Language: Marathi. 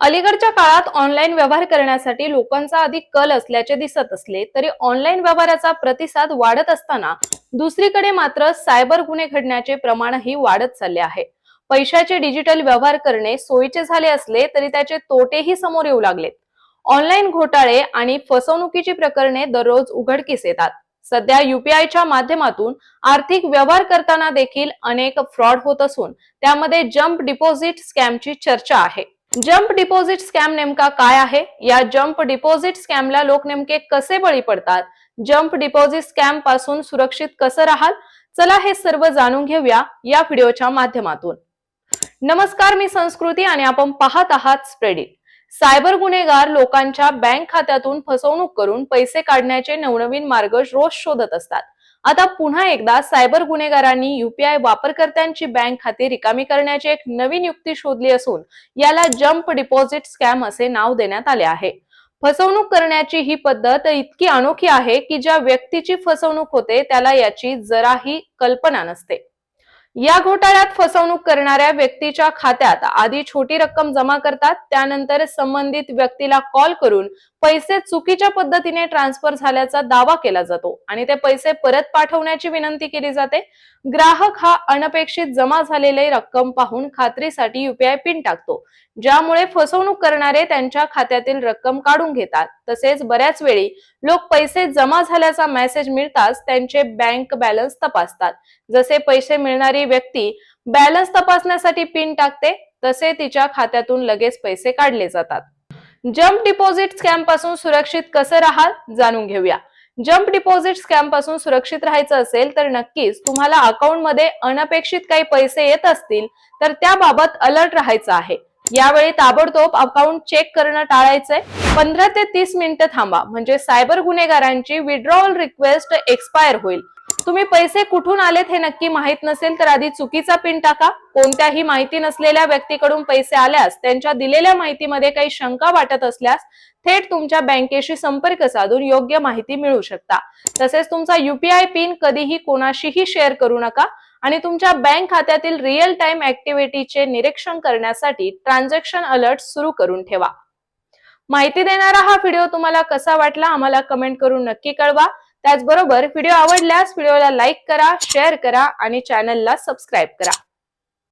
अलीकडच्या काळात ऑनलाईन व्यवहार करण्यासाठी लोकांचा अधिक कल असल्याचे दिसत असले तरी ऑनलाईन व्यवहाराचा प्रतिसाद वाढत असताना दुसरीकडे मात्र सायबर गुन्हे घडण्याचे प्रमाणही वाढत चालले आहे. पैशाचे डिजिटल व्यवहार करणे सोयीचे झाले असले तरी त्याचे तोटेही समोर येऊ लागलेत. ऑनलाईन घोटाळे आणि फसवणुकीची प्रकरणे दररोज उघडकीस येतात. सध्या युपीआयच्या माध्यमातून आर्थिक व्यवहार करताना देखील अनेक फ्रॉड होत असून त्यामध्ये जम्प डिपॉझिट स्कॅमची चर्चा आहे. जम्प डिपॉझिट स्कॅम नेमका काय आहे? या जम्प डिपॉझिट स्कॅमला लोक नेमके कसे बळी पडतात? जम्प डिपॉझिट स्कॅमपासून सुरक्षित कसं राहाल? चला हे सर्व जाणून घेऊया या व्हिडिओच्या माध्यमातून. नमस्कार मी संस्कृती आणि आपण पाहत आहात स्प्रेडिट सायबर गुन्हेगार लोकांच्या बँक खात्यातून फसवणूक करून पैसे काढण्याचे नवनवीन मार्ग रोज शोधत असतात. आता पुन्हा एकदा सायबर गुन्हेगारांनी युपीआय वापरकर्त्यांची बँक खाती रिकामी करण्याची एक नवीन युक्ती शोधली असून याला जम्प डिपॉझिट स्कॅम असे नाव देण्यात आले आहे. फसवणूक करण्याची ही पद्धत इतकी अनोखी आहे की ज्या व्यक्तीची फसवणूक होते त्याला याची जराही कल्पना नसते. या घोटाळ्यात फसवणूक करणाऱ्या व्यक्तीच्या खात्यात आधी छोटी रक्कम जमा करतात त्यानंतर संबंधित व्यक्तीला कॉल करून पैसे चुकीच्या पद्धतीने ट्रान्सफर झाल्याचा दावा केला जातो आणि ते पैसे परत पाठवण्याची विनंती केली जाते. ग्राहक हा अनपेक्षित जमा झालेली रक्कम पाहून खात्रीसाठी युपीआय पिन टाकतो ज्यामुळे फसवणूक करणारे त्यांच्या खात्यातील रक्कम काढून घेतात. तसेच बऱ्याच वेळी लोक पैसे जमा झाल्याचा मेसेज मिळताच त्यांचे बँक बॅलन्स तपासतात. जसे पैसे मिळणारी व्यक्ती बॅलन्स तपासण्यासाठी पिन टाकते तसे तिच्या खात्यातून लगेच पैसे काढले जातात. जम्प डिपॉझिट स्कॅमपासून सुरक्षित कसं राहाल जाणून घेऊया. जम्प डिपॉझिट स्कॅमपासून सुरक्षित राहायचं असेल तर नक्कीच तुम्हाला अकाउंटमध्ये अनपेक्षित काही पैसे येत असतील तर त्याबाबत अलर्ट राहायचं आहे. यावेळी ताबडतोब अकाउंट चेक करणं टाळायचंय. पंधरा ते तीस मिनिटं थांबा म्हणजे सायबर गुन्हेगारांची विड्रॉवल रिक्वेस्ट एक्सपायर होईल. तुम्ही पैसे कुठून आलेत हे नक्की माहीत नसेल तर आधी चुकीचा पिन टाका. कोणत्याही माहिती नसलेल्या व्यक्तीकडून पैसे आल्यास त्यांच्या दिलेल्या माहितीमध्ये काही शंका वाटत असल्यास थेट तुमच्या बँकेशी संपर्क साधून योग्य माहिती मिळू शकता. तसेच तुमचा युपीआय पिन कधीही कोणाशीही शेअर करू नका आणि तुमच्या बँक खात्यातील रिअल टाइम ऍक्टिव्हिटीचे निरीक्षण करण्यासाठी ट्रान्झॅक्शन अलर्ट सुरू करून ठेवा. माहिती देणारा हा व्हिडिओ तुम्हाला कसा वाटला आम्हाला कमेंट करून नक्की कळवा. त्याचबरोबर व्हिडिओ आवडल्यास व्हिडिओला लाईक करा शेअर करा आणि चॅनलला सबस्क्राईब करा.